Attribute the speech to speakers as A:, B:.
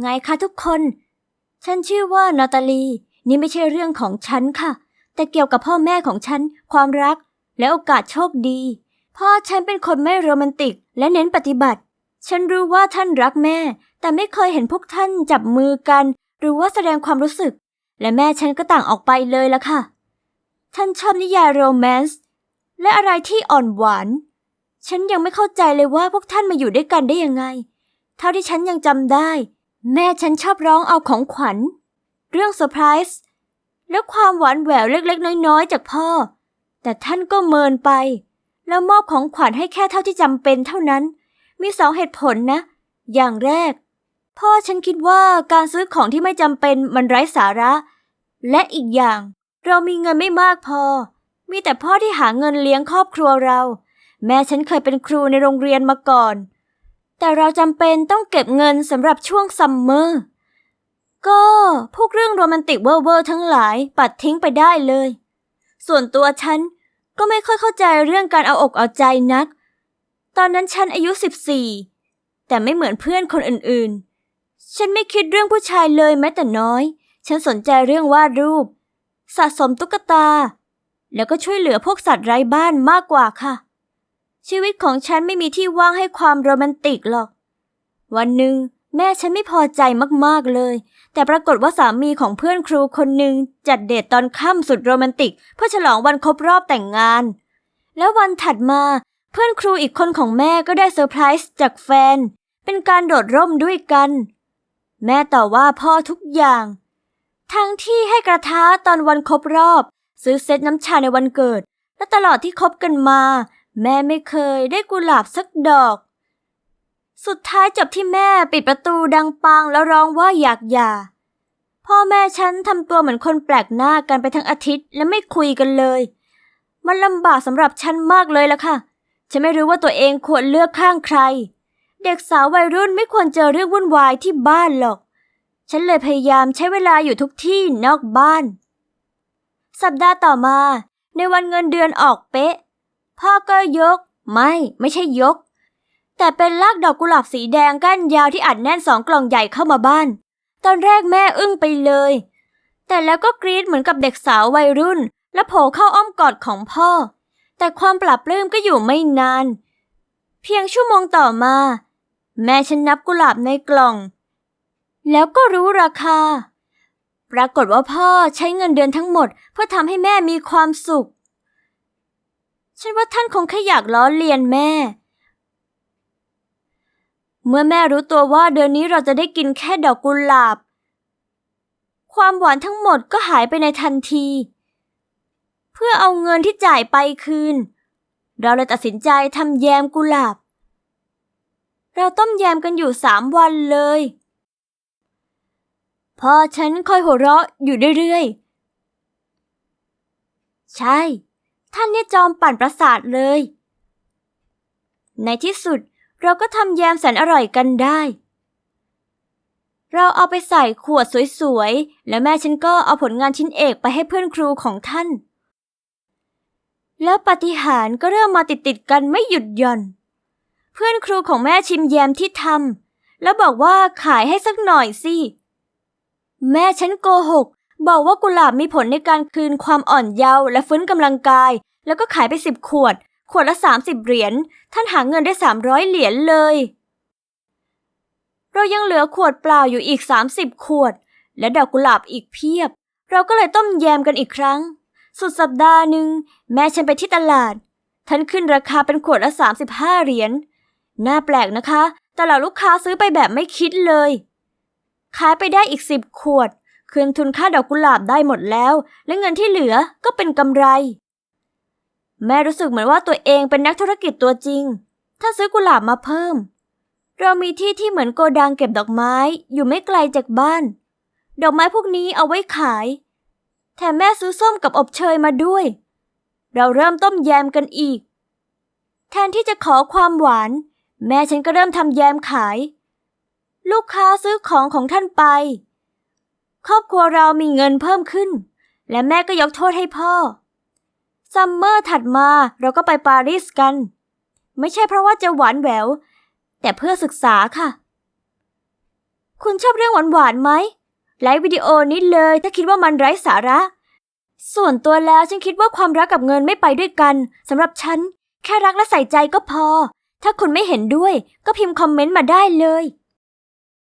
A: ไงคะทุกคน ฉันชื่อว่านาตาลี นี่ไม่ใช่เรื่องของฉันค่ะ แต่เกี่ยวกับพ่อแม่ของฉัน ความรัก และโอกาสโชคดี พ่อฉันเป็นคนไม่โรแมนติก และเน้นปฏิบัติ ฉันรู้ว่าท่านรักแม่ แต่ไม่เคยเห็นพวกท่านจับมือกัน หรือว่าแสดงความรู้สึก และแม่ฉันก็ต่างออกไปเลยละค่ะ ท่านชอบนิยายโรแมนต์และอะไรที่อ่อนหวาน ฉันยังไม่เข้าใจเลยว่าพวกท่านมาอยู่ด้วยกันได้ยังไง เท่าที่ฉันยังจำได้ แม่ฉันชอบร้องเอาของขวัญ เรื่องเซอร์ไพรส์และความหวานแหววเล็กๆ น้อยๆ จากพ่อ แต่ท่านก็เมินไป แล้วมอบของขวัญให้แค่เท่าที่จำเป็นเท่านั้น มีสองเหตุผลนะ อย่างแรก พ่อฉันคิดว่าการซื้อของที่ไม่จำเป็นมันไร้สาระ และอีกอย่าง เรามีเงินไม่มากพอ มีแต่พ่อที่หาเงินเลี้ยงครอบครัวเรา แม่ฉันเคยเป็นครูในโรงเรียนมาก่อน แต่เราจำเป็นต้องเก็บเงินสำหรับช่วงซัมเมอร์ ก็พวกเรื่องโรแมนติกเวอร์ๆทั้งหลายปัดทิ้งไปได้เลย ส่วนตัวฉันก็ไม่ค่อยเข้าใจเรื่องการเอาอกเอาใจนัก ตอนนั้นฉันอายุ 14 แต่ไม่เหมือนเพื่อนคนอื่นๆ ฉันไม่คิดเรื่องผู้ชายเลยแม้แต่น้อย ฉันสนใจเรื่องวาดรูป สะสมตุ๊กตา แล้วก็ช่วยเหลือพวกสัตว์ไร้บ้านมากกว่าค่ะ ชีวิตของฉันไม่มีที่ว่างให้ความโรแมนติกหรอก วันหนึ่งแม่ฉันไม่พอใจมากๆเลย แต่ปรากฏว่าสามีของเพื่อนครูคนหนึ่งจัดเดทตอนค่ำสุดโรแมนติก เพื่อฉลองวันครบรอบแต่งงาน แล้ววันถัดมาเพื่อนครูอีกคนของแม่ก็ได้เซอร์ไพรส์จากแฟน เป็นการโดดร่มด้วยกัน แม่ต่อว่าพ่อทุกอย่าง ทั้งที่ให้กระทะตอนวันครบรอบ ซื้อเซตน้ำชาในวันเกิด และตลอดที่คบกันมา แม่ไม่เคยได้กุหลาบสักดอก สุดท้ายจบที่แม่ปิดประตูดังปังแล้วร้องว่าอยากหย่า พ่อแม่ฉันทำตัวเหมือนคนแปลกหน้ากันไปทั้งอาทิตย์และไม่คุยกันเลย มันลำบากสำหรับฉันมากเลยล่ะค่ะ ฉันไม่รู้ว่าตัวเองควรเลือกข้างใคร เด็กสาววัยรุ่นไม่ควรเจอเรื่องวุ่นวายที่บ้านหรอก ฉันเลยพยายามใช้เวลาอยู่ทุกที่นอกบ้าน สัปดาห์ต่อมา ในวันเงินเดือนออกเป๊ะ พ่อก็ยก ไม่ไม่ใช่ยก แต่เป็นลากดอกกุหลาบสีแดงก้านยาวที่อัดแน่นสองกล่องใหญ่เข้ามาบ้าน ตอนแรกแม่อึ้งไปเลย แต่แล้วก็กรี๊ดเหมือนกับเด็กสาววัยรุ่น และโผล่เข้าอ้อมกอดของพ่อ แต่ความปรับปลื้มก็อยู่ไม่นาน เพียงชั่วโมงต่อมา แม่ฉันนับกุหลาบในกล่อง แล้วก็รู้ราคา ปรากฏว่าพ่อใช้เงินเดือนทั้งหมดเพื่อทำให้แม่มีความสุข ฉันว่าท่านคงแค่อยากล้อเลียนแม่ เมื่อแม่รู้ตัวว่าเดือนนี้เราจะได้กินแค่ดอกกุหลาบ ความหวานทั้งหมดก็หายไปในทันที เพื่อเอาเงินที่จ่ายไปคืน เราเลยตัดสินใจทำแยมกุหลาบ เราต้มแยมกันอยู่สามวันเลยพ่อฉันคอยหัวเราะอยู่เรื่อยๆ ใช่ ท่านเนี่ยจอมปั่นประสาทเลย ในที่สุดเราก็ทำแยมแสนอร่อยกันได้ เราเอาไปใส่ขวดสวยๆ และแม่ฉันก็เอาผลงานชิ้นเอกไปให้เพื่อนครูของท่าน แล้วปฏิหารก็เริ่มมาติดๆกันไม่หยุดหย่อน เพื่อนครูของแม่ชิมแยมที่ทำแล้วบอกว่าขายให้สักหน่อยสิ แม่ฉันโกหก บอกว่ากุหลาบมีผลในการคืนความอ่อนเยาว์และฟื้นกำลังกาย แล้วก็ขายไปสิบขวด ขวดละสามสิบเหรียญ ท่านหาเงินได้สามร้อยเหรียญเลย เรายังเหลือขวดเปล่าอยู่อีกสามสิบขวด และดอกกุหลาบอีกเพียบ เราก็เลยต้มแยมกันอีกครั้ง สุดสัปดาห์หนึ่งแม่ฉันไปที่ตลาด ท่านขึ้นราคาเป็นขวดละสามสิบห้าเหรียญ น่าแปลกนะคะ แต่เหล่าลูกค้าซื้อไปแบบไม่คิดเลย ขายไปได้อีกสิบขวด คืนทุนค่าดอกกุหลาบได้หมดแล้ว และเงินที่เหลือก็เป็นกำไร แม่รู้สึกเหมือนว่าตัวเองเป็นนักธุรกิจตัวจริง ถ้าซื้อกุหลาบมาเพิ่ม เรามีที่ที่เหมือนโกดังเก็บดอกไม้อยู่ไม่ไกลจากบ้าน ดอกไม้พวกนี้เอาไว้ขาย แถมแม่ซื้อส้มกับอบเชยมาด้วย เราเริ่มต้มแยมกันอีก แทนที่จะขอความหวาน แม่ฉันก็เริ่มทำแยมขาย ลูกค้าซื้อของของท่านไป ครอบครัวเรามีเงินเพิ่มขึ้น และแม่ก็ยกโทษให้พ่อ ซัมเมอร์ถัดมาเราก็ไปปารีสกัน ไม่ใช่เพราะว่าจะหวานแหวว แต่เพื่อศึกษาค่ะ คุณชอบเรื่องหวานๆไหมไลฟ์วิดีโอนี้เลยถ้าคิดว่ามันไร้สาระ ส่วนตัวแล้วฉันคิดว่าความรักกับเงินไม่ไปด้วยกันสำหรับฉัน แค่รักและใส่ใจก็พอ ถ้าคุณไม่เห็นด้วย ก็พิมพ์คอมเมนต์มาได้เลย